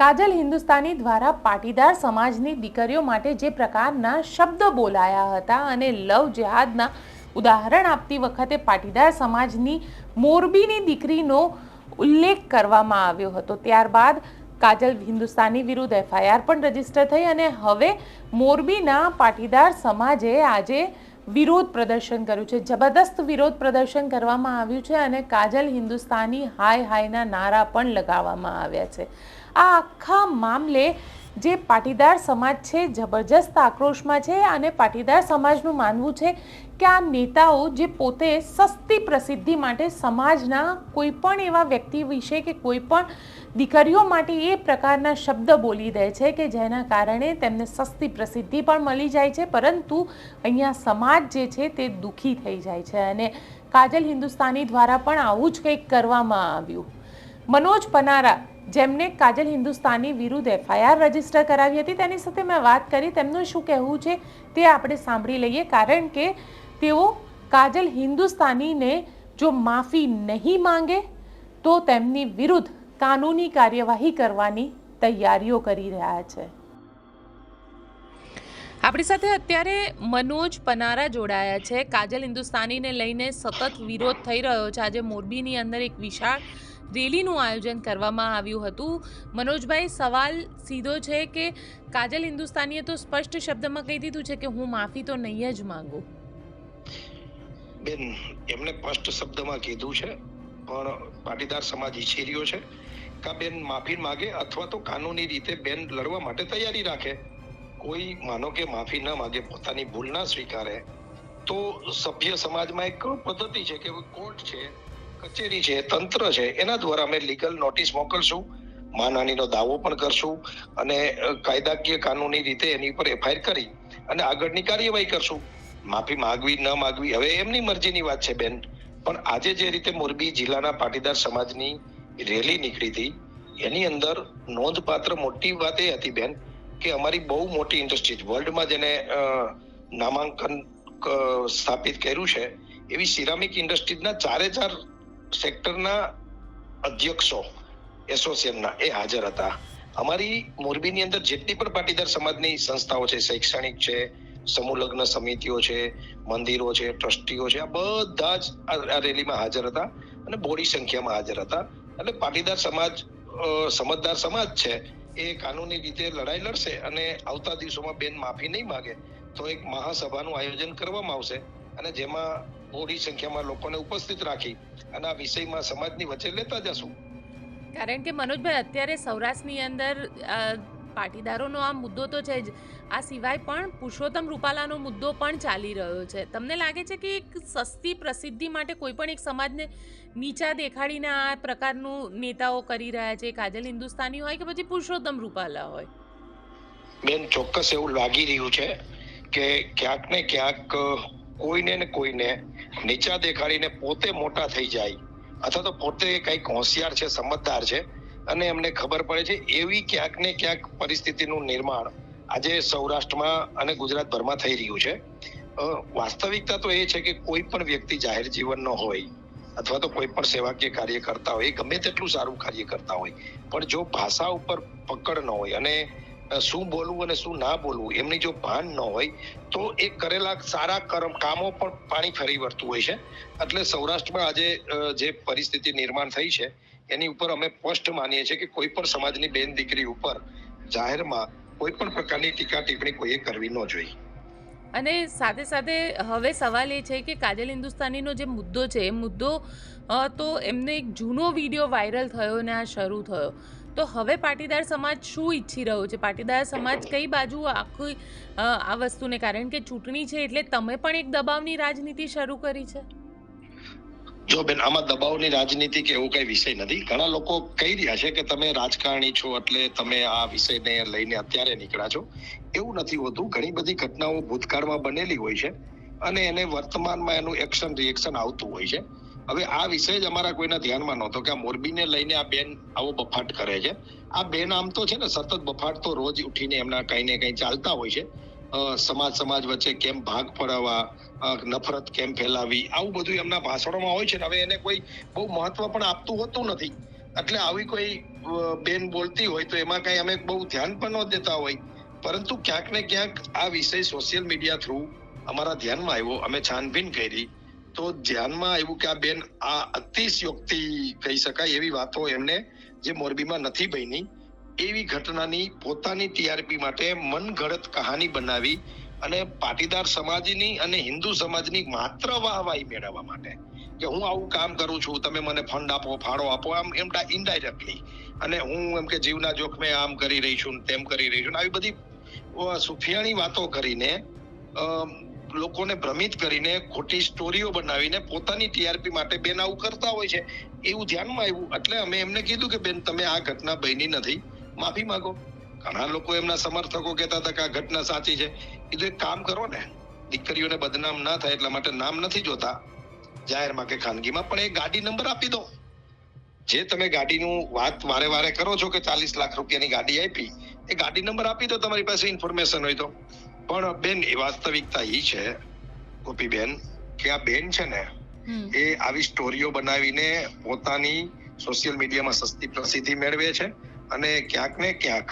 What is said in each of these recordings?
કાજલ હિન્દુસ્તાની દ્વારા પાટીદાર સમાજની દીકરીઓ માટે જે પ્રકારના શબ્દ બોલાયા હતા અને લવ જેહાદના ઉદાહરણ આપતી વખતે પાટીદાર સમાજની મોરબીની દીકરીનો ઉલ્લેખ કરવામાં આવ્યો હતો. ત્યારબાદ કાજલ હિન્દુસ્તાની વિરુદ્ધ એફઆઈઆર પણ રજિસ્ટર થઈ અને હવે મોરબીના પાટીદાર સમાજે આજે વિરોધ પ્રદર્શન કર્યું છે. જબરદસ્ત વિરોધ પ્રદર્શન કરવામાં આવ્યું છે અને કાજલ હિન્દુસ્તાની હાય હાયના નારા પણ લગાવવામાં આવ્યા છે. આ આખા મામલે જે પાટીદાર સમાજ છે, જબરજસ્ત આક્રોશમાં છે અને પાટીદાર સમાજનું માનવું છે કે આ નેતાઓ જે પોતે સસ્તી પ્રસિદ્ધિ માટે સમાજના કોઈ પણ એવા વ્યક્તિ વિશે કે કોઈ પણ દીકરીઓ માટે એ પ્રકારના શબ્દ બોલી દે છે કે જેના કારણે તેમને સસ્તી પ્રસિદ્ધિ પણ મળી જાય છે, પરંતુ અહીંયા સમાજ જે છે તે દુઃખી થઈ જાય છે અને કાજલ હિન્દુસ્તાની દ્વારા પણ આવું જ કંઈક કરવામાં આવ્યું. મનોજ પનારા જેમને કાજલ હિન્દુસ્તાની વિરુદ્ધ એફઆઈઆર રજિસ્ટર કરાવી હતી, તેની સાથે મેં વાત કરી, તેમનું શું કહેવું છે તે આપણે સાંભળી લઈએ. કારણ કે તેઓ કાજલ હિન્દુસ્તાનીને જો માફી નહીં માંગે, તો તેમની વિરુદ્ધ કાનૂની કાર્યવાહી કરવાની તૈયારીઓ કરી રહ્યા છે. આપણી સાથે અત્યારે મનોજ પનારા જોડાયા છે. કાજલ હિન્દુસ્તાનીને લઈને સતત વિરોધ થઈ રહ્યો છે. આજે મોરબીની અંદર એક વિશાળ રેલીનું આયોજન કરવામાં આવ્યું હતું. મનોજભાઈ, સવાલ સીધો છે કે કાજલ હિન્દુસ્તાનીએ તો સ્પષ્ટ શબ્દમાં કહી દીધું છે કે હું માફી તો નહીં જ માંગુ. બેન, એમણે સ્પષ્ટ શબ્દમાં કીધું છે, પણ પાટીદાર સમાજ ઈચ્છી રહ્યો છે કા બેન માફી માગે અથવા તો કાનૂની રીતે બેન લડવા માટે તૈયારી રાખે. કોઈ માનો કે માફી ન માગે, પોતાની ભૂલ ના સ્વીકારે. તો સભ્ય સમાજમાં એક પદ્ધતિ છે કે કોર્ટ છે કચેરી છે, તંત્ર છે, એના દ્વારા અમે લીગલ નોટિસ મોકલશું, માનહાનિનો દાવો પણ કરશું અને કાયદાકીય કાનૂની રીતે એની ઉપર એફઆઈઆર કરી અને આગળની કાર્યવાહી કરશું. માફી માગવી, ન માગવી, હવે એમની મરજીની વાત છે બેન. પણ આજે જે રીતે મોરબી જિલ્લાના પાટીદાર સમાજની રેલી નીકળી હતી, એની અંદર નોંધપાત્ર મોટી વાત એ હતી બેન કે અમારી બહુ મોટી ઇન્ડસ્ટ્રી વર્લ્ડમાં જેને નામાંકન સ્થાપિત કર્યું છે, એવી સિરામિક ઇન્ડસ્ટ્રીઝના ચારે ચાર સેક્ટરના અધ્યક્ષો એસોસિએશનના એ હાજર હતા. અમારી મોરબીની અંદર જેટલી પણ પાટીદાર સમાજની સંસ્થાઓ છે, શૈક્ષણિક છે, સમૂહ લગ્ન સમિતિઓ છે, મંદિરો છે, ટ્રસ્ટીઓ છે, આ બધા જ આ રેલીમાં હાજર હતા અને બોડી સંખ્યામાં હાજર હતા. એટલે પાટીદાર સમાજ સમજદાર સમાજ છે, એ કાનૂની રીતે લડાઈ લડશે અને આવતા દિવસોમાં બેન માફી નહીં માગે, તો એક મહાસભાનું આયોજન કરવામાં આવશે અને જેમાં બોડી સંખ્યામાં લોકોને ઉપસ્થિત રાખી અને આ વિષયમાં સમાજની વચ્ચે લેતા જશું. કારણ કે મનોજભાઈ અત્યારે સૌરાષ્ટ્રની અંદર પાટીદારોનો આ મુદ્દો તો છે જ. આ સિવાય પણ પુરુષોત્તમ રૂપાલાનો મુદ્દો પણ ચાલી રહ્યો છે. તમને લાગે છે કે એક સસ્તી પ્રસિદ્ધિ માટે કોઈ પણ એક સમાજને નીચા દેખાડીને આ પ્રકારનું નેતાઓ કરી રહ્યા છે? કાજલ હિન્દુસ્તાની હોય કે પછી પુરુષોત્તમ રૂપાલા હોય? બેન ચોક્કસ એવું લાગી રહ્યું છે કે ક્યાંક ને ક્યાંક કોઈને ને કોઈને નીચા દેખાડીને પોતે મોટા થઈ જાય, અથવા તો પોતે કંઈક હોશિયાર છે સમજદાર છે, અને એમને ખબર પડે છે, એવી ક્યાંક ને ક્યાંક પરિસ્થિતિનું નિર્માણ આજે સૌરાષ્ટ્રમાં અને ગુજરાતભરમાં થઈ રહ્યું છે. વાસ્તવિકતા તો એ છે કે કોઈ પણ વ્યક્તિ જાહેર જીવનનો હોય, અથવા તો કોઈ પણ સેવાકીય કાર્ય કરતા હોય, એ ગમે તેટલું સારું કાર્ય કરતા હોય, પણ જો ભાષા ઉપર પકડ ન હોય અને શું બોલવું અને શું ના બોલવું, એમની જો ભાન ન હોય, તો એ કરેલા સારા કર્મ, કામો પણ પાણી ફરી વળતું હોય છે. એટલે સૌરાષ્ટ્રમાં આજે જે પરિસ્થિતિ નિર્માણ થઈ છે, એની ઉપર અમે સ્પષ્ટ માનીએ છીએ કે કોઈ પણ સમાજની બેન દીકરી ઉપર જાહેરમાં કોઈ પણ પ્રકારની ટીકા ટિપ્પણી કોઈએ કરવી ન જોઈએ. અને સાથે સાથે હવે સવાલ એ છે કે કાજલ હિન્દુસ્તાનીનો જે મુદ્દો છે, એ મુદ્દો તો એમને એક જૂનો વીડિયો વાયરલ થયો ને આ શરૂ થયો. તો હવે પાટીદાર સમાજ શું ઈચ્છી રહ્યો છે? પાટીદાર સમાજ કઈ બાજુ આખી આ વસ્તુને? કારણ કે ચૂંટણી છે એટલે તમે પણ એક દબાવની રાજનીતિ શરૂ કરી છે. જો બેન, આમાં દબાવની રાજનીતિ કે એવો કઈ વિષય નથી. ઘણા લોકો કહી રહ્યા છે કે તમે રાજકારણી છો એટલે તમે આ વિષયને લઈને અત્યારે નીકળ્યા છો. એવું નથી હોતું. ઘણી બધી ઘટનાઓ ભૂતકાળમાં બનેલી હોય છે અને એને વર્તમાનમાં એનું એક્શન, રિએક્શન આવતું હોય છે. હવે આ વિષય જ અમારા કોઈના ધ્યાનમાં નહોતો કે આ મોરબીને લઈને આ બેન આવો બફાટ કરે છે. આ બેન આમ તો છે ને સતત બફાટ તો રોજ ઉઠીને એમના કઈ ને કઈ ચાલતા હોય છે. સમાજ સમાજ વચ્ચે કેમ ભાગ પડાવવા નફરત કેમ ફેલાવી, આવું બધું એમના ભાષણોમાં હોય છે ને હવે એને કોઈ બહુ મહત્વ પણ આપતું હોતું નથી. એટલે આવી કોઈ બેન બોલતી હોય તો એમાં કઈ અમે બહુ ધ્યાન પણ ન દેતા હોય. પરંતુ ક્યાંક ને ક્યાંક આ વિષય સોશિયલ મીડિયા થ્રુ અમારા ધ્યાનમાં આવ્યો. અમે છાનબીન કરી. તો ધ્યાનમાં આવ્યું કે આ બેન આ અતિશયોક્તિ કહી શકાય એવી વાતો એમને જે મોરબીમાં નથી બની. એવી ઘટનાની પોતાની ટીઆરપી માટે મનગઢત કહાની બનાવી અને પાટીદાર સમાજની અને હિન્દુ સમાજની માત્ર વાહવાહી મેળવવા માટે કે હું આવું કામ કરું છું, તમે મને ફંડ આપો, ફાળો આપો, આમ એમ ઇનડાયરેક્ટલી અને હું એમ કે જીવના જોખમે આમ કરી રહી છું તેમ કરી રહી છું આવી બધી સુફિયાણી વાતો કરીને લોકોને ભ્રમિત કરીને ખોટી સ્ટોરીઓ બનાવીને પોતાની ટીઆરપી માટે બેન આવું કરતા હોય છે, એવું ધ્યાનમાં આવ્યું. એટલે અમે એમને કીધું કે, બેન, તમે આ ઘટના બની નથી. માફી માંગો. ઘણા લોકો એમના સમર્થકો કહેતા હતા કે આ ઘટના સાચી છે. કીધું, એક કામ કરો ને, દીકરીઓને બદનામ ના થાય એટલા માટે નામ નથી જોતા. જાહેરમાં કે ખાનગીમાં પણ એ ગાડી નંબર આપી દો. જે તમે ગાડીનું વાત વારે વારે કરો છો કે ચાલીસ લાખ રૂપિયાની ગાડી આપી, એ ગાડી નંબર આપી દો, તમારી પાસે ઇન્ફોર્મેશન હોય તો. પણ બેન એ વાસ્તવિકતા એ છે ગોપીબેન કે આ બેન છે ને એ આવી સ્ટોરીઓ બનાવીને પોતાની સોશિયલ મીડિયામાં સસ્તી પ્રસિદ્ધિ મેળવે છે અને ક્યાંક ને ક્યાંક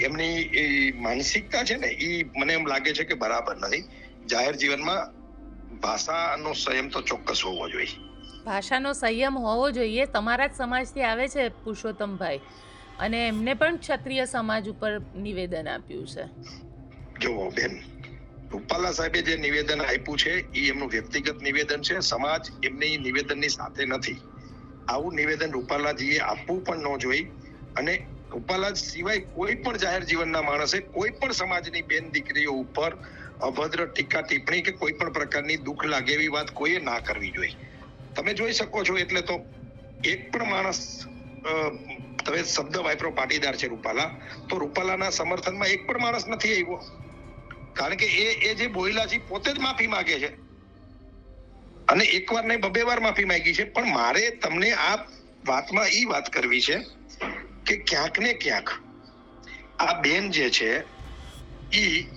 એમની એ માનસિકતા છે ને એ મને એમ લાગે છે કે બરાબર નથી. જાહેર જીવનમાં ભાષાનો સંયમ તો ચોક્કસ હોવો જોઈએ. ભાષાનો સંયમ હોવો જોઈએ તમારા જ સમાજથી આવે છે પુરુષોત્તમભાઈ. અને એમને પણ ક્ષત્રિય સમાજ ઉપર નિવેદન આપ્યું છે. જુઓ રૂપાલા સાહેબે જે નિવેદન આપ્યું છે, એ એમનું વ્યક્તિગત નિવેદન છે, સમાજ એમની નિવેદનની સાથે નથી. આવું નિવેદન રૂપાલાજીએ આપવું પણ ન જોઈ અને રૂપાલા સિવાય કોઈ પણ જાહેર જીવનના માણસે, કોઈ પણ સમાજની બેન દીકરીઓ ઉપર અભદ્ર ટીકા ટિપ્પણી કે કોઈ પણ પ્રકારની દુઃખ લાગે એવી વાત કોઈએ ના કરવી જોઈએ તમે જોઈ શકો છો એટલે તો એક પણ માણસ તમે શબ્દ વાપરો, પાટીદાર છે રૂપાલા, તો રૂપાલાના સમર્થનમાં એક પણ માણસ નથી આવ્યો. કારણ કે એ એ જે બોયલા છે પોતે જ માફી માંગે છે. અને એકવાર નહીં બબે વાર માફી માંગી છે. પણ મારે તમને આ વાતમાં એ વાત કરવી છે કે ક્યાંક ને ક્યાંક આ બેન જે છે, ઈ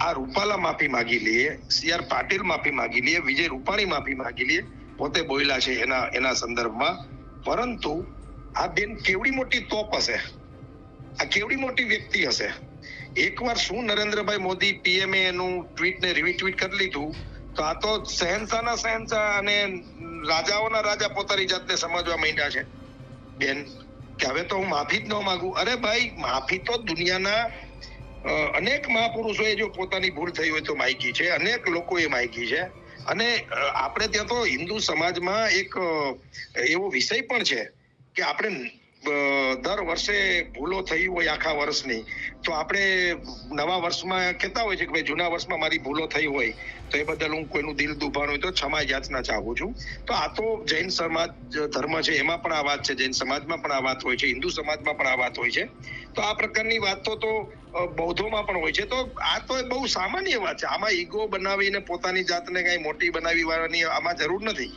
આ રૂપાલા માફી માંગી લઈએ, સી આર પાટીલ માફી માંગી લઈએ, વિજય રૂપાણી માફી માંગી લઈએ, પોતે બોયલા છે એના એના સંદર્ભમાં. પરંતુ આ બેન કેવડી મોટી તોપ હશે? આ કેવડી મોટી વ્યક્તિ હશે? એકવાર શું નરેન્દ્રભાઈ મોદી પીએમએ એનું ટ્વીટ ને રિટ્વીટ કરી લીધું, તો આ તો શહેનશાહના શહેનશાહ અને રાજાઓના રાજા પોતાની જાતને સમજવા માંડ્યા છે. બેન, કે હવે તો હું માફી જ ન માંગુ. અરે ભાઈ, માફી તો દુનિયાના અનેક મહાપુરુષોએ જો પોતાની ભૂલ થઈ હોય તો માયકી છે. અનેક લોકોએ માયકી છે. અને આપણે ત્યાં તો હિન્દુ સમાજમાં એક એવો વિષય પણ છે કે આપણે દર વર્ષે ભૂલો થઈ હોય આખા વર્ષની, તો આપણે નવા વર્ષમાં કહેતા હોય છે કે ભાઈ જૂના વર્ષમાં મારી ભૂલો થઈ હોય, તો એ બદલ હું કોઈનું દિલ દુભાણ હોય તો ક્ષમા યાચના ચાહું છું. તો આ તો જૈન સમાજ, ધર્મ છે, એમાં પણ આ વાત છે, જૈન સમાજમાં પણ આ વાત હોય છે, હિન્દુ સમાજમાં પણ આ વાત હોય છે. તો આ પ્રકારની વાતો તો તો બૌદ્ધોમાં પણ હોય છે. તો આ તો બહુ સામાન્ય વાત છે. આમાં ઈગો બનાવીને પોતાની જાતને કઈ મોટી બનાવી વાળવાની આમાં જરૂર નથી.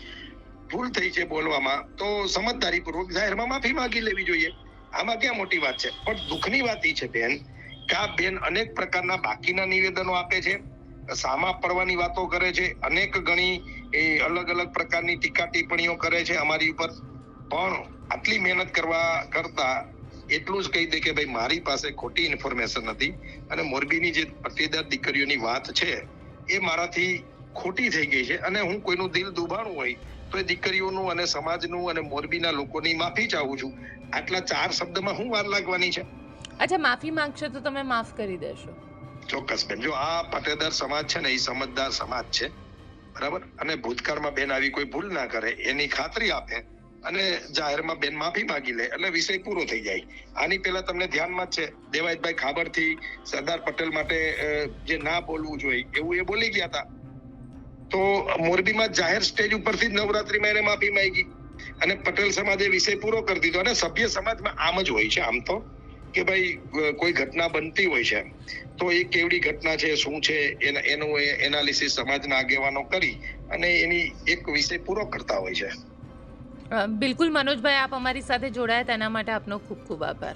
ભૂલ થઈ છે બોલવામાં, તો સમજદારી પૂર્વક જાહેરમાં માફી માંગી લેવી જોઈએ. આમાં ક્યાં મોટી વાત છે? પણ દુઃખની વાત એ છે, બેન, કે બેન અનેક પ્રકારના બાકીના નિવેદનો આપે છે, સામા પડવાની વાતો કરે છે, અનેક ગણી એ અલગ અલગ પ્રકારની ટીકા ટિપ્પણીઓ કરે છે અમારી ઉપર. પણ આટલી મહેનત કરવા કરતા એટલું જ કહી દે કે ભાઈ, મારી પાસે ખોટી ઇન્ફોર્મેશન હતી અને મોરબીની જે પટ્ટીદાર દીકરીઓની વાત છે, એ મારાથી ખોટી થઈ ગઈ છે અને હું કોઈનું દિલ દુભાણું હોય તો એ દીકરીઓનું અને સમાજનું અને મોરબીના લોકોની માફી ચાહું છું. આટલા ચાર શબ્દમાં શું વાર લાગવાની છે? અચ્છા માફી માંગશો તો તમે માફ કરી દેશો. ચોક્કસ બેન જો આ પટેદાર સમાજ છે ને એ સમજદાર સમાજ છે બરાબર? અને ભૂતકાળમાં બેન આવી કોઈ ભૂલ ના કરે એની ખાતરી આપે અને જાહેરમાં બેન માફી માંગી લે એટલે વિષય પૂરો થઈ જાય. આની પહેલા તમને ધ્યાનમાં છે દેવાયતભાઈ ખાબરથી સરદાર પટેલ માટે જે ના બોલવું જોઈએ એવું એ બોલી ગયા હતા. તો મોરબીમાં જાહેર સ્ટેજ ઉપરથી જ નવરાત્રીમાં માફી માંગી. અને પટેલ સમાજે વિષય પૂરો કરી દીધો. અને સભ્ય સમાજમાં આમ જ હોય છે આમ તો, કે ભાઈ કોઈ ઘટના બનતી હોય છે. તો એ કેવડી ઘટના છે, શું છે, એના, એનું એનાલિસિસ સમાજના આગેવાનો કરી અને એની એક વિષય પૂરો કરતા હોય છે. બિલકુલ મનોજભાઈ, આપ અમારી સાથે જોડાયા. તેના માટે આપનો ખૂબ ખૂબ આભાર.